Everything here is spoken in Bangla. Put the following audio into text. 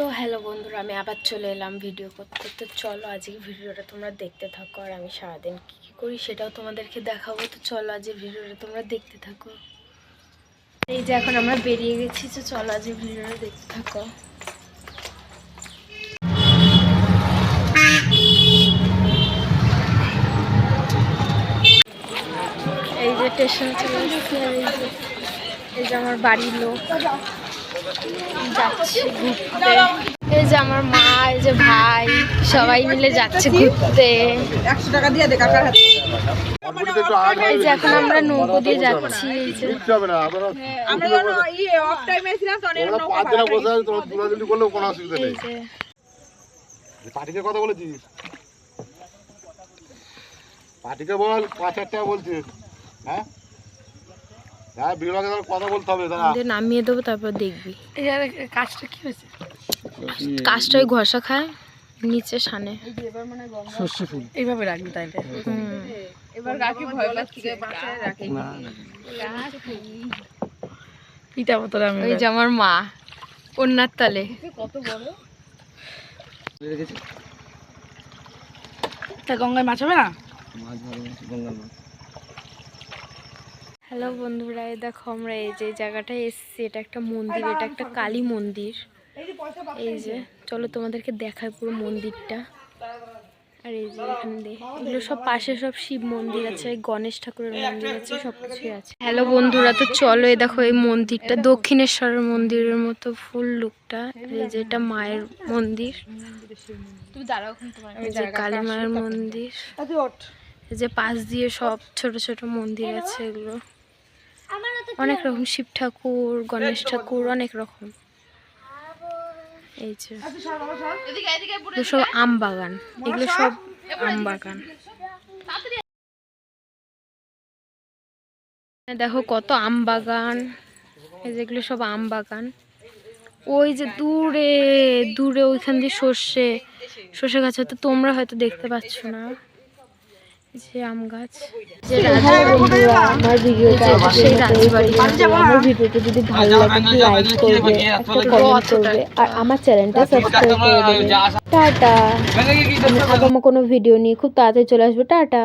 তো হ্যালো বন্ধুরা, আমি আবার চলে এলাম ভিডিও করতে। তো চলো আজকে ভিডিওটা তোমরা দেখতে থাকো আর আমি সারাদিন কী কী করি সেটাও তোমাদেরকে দেখাবো। তো চলো আজকে ভিডিওটা তোমরা দেখতে থাকো। এই যে এখন আমরা বেরিয়ে গেছি, তো চলো আজকে ভিডিওটা দেখতে থাকো। এই যে স্টেশন চলে এই যে আমার বাড়ির লোক। যাচ্ছে ঘুরতে। এই যে আমার মা এই যে ভাই সবাই মিলে যাচ্ছে ঘুরতে। একশো টাকা দিয়ে দে কাকার হাতে। কম্পিউটারটা একটু আগে এই যে এখন আমরা নৌকো দিয়ে যাচ্ছি এই যে। বুঝতে হবে না আপনারা আমরা যখন ইয়ে অফ টাইমে ছিলাম তখন এরকম ওরা পাঁচ জনা বসে আছে তোমার দুলাদুলি করলেও কোনো অসুবিধা নেই। পার্টিকে কথা বলেছিস? পার্টিকে বল পাঁচ হাজার টাকা বলছিস হ্যাঁ? হ্যাঁ বিভাগে তাহলে কথা বলতে হবে দাঁড়া। আমাদের নামিয়ে দেবো তারপর দেখবি। কাজটা কি হয়েছে? কাজটা ঘষা খায় নিচে সানে। এইভাবে রাখবি তাইলে। এবার কাকে ভয় পাচ্ছে। রাখি। আমি ওই যে আমার মা কন্যার তালে। কত বড়? তা গঙ্গায় মাছ হবে না? হ্যালো বন্ধুরা এই দেখো আমরা এই যে জায়গাটায় এসেছি এটা একটা মন্দির এটা একটা কালী মন্দির। এই যে চলো তোমাদেরকে দেখায় পুরো মন্দিরটা। আর এই যে এখানে এগুলো সব পাশে সব শিব মন্দির আছে গণেশ ঠাকুরের মন্দির আছে সব কিছুই আছে। হ্যালো বন্ধুরা তো চলো এই দেখো এই মন্দিরটা দক্ষিণেশ্বরের মন্দিরের মতো ফুল লুকটা এই যে এটা মায়ের মন্দির। এই যে কালী মায়ের মন্দির। এই যে পাশ দিয়ে সব ছোট ছোট মন্দির আছে এগুলো। অনেক রকম শিব ঠাকুর গণেশ ঠাকুর অনেক রকম। এই যে সব আম বাগান। এগুলো সব আম বাগান। দেখো কত আম বাগান। এই যেগুলো সব আম বাগান। ওই যে দূরে দূরে ওইখান দিয়ে সর্ষে। সর্ষে গাছ হয়তো তোমরা হয়তো দেখতে পাচ্ছ না। যে আম গাছ। আমার ভিডিওটা সেই আমার ভিডিওটা যদি ভালো লাগে লাইক করবে একটা কমেন্ট করবে। আর আমার চ্যানেলটা সাবস্ক্রাইব করে দেবে। টাটা। আমি আগামী কোনো ভিডিও নিয়ে খুব তাড়াতাড়ি চলে আসবে। টাটা।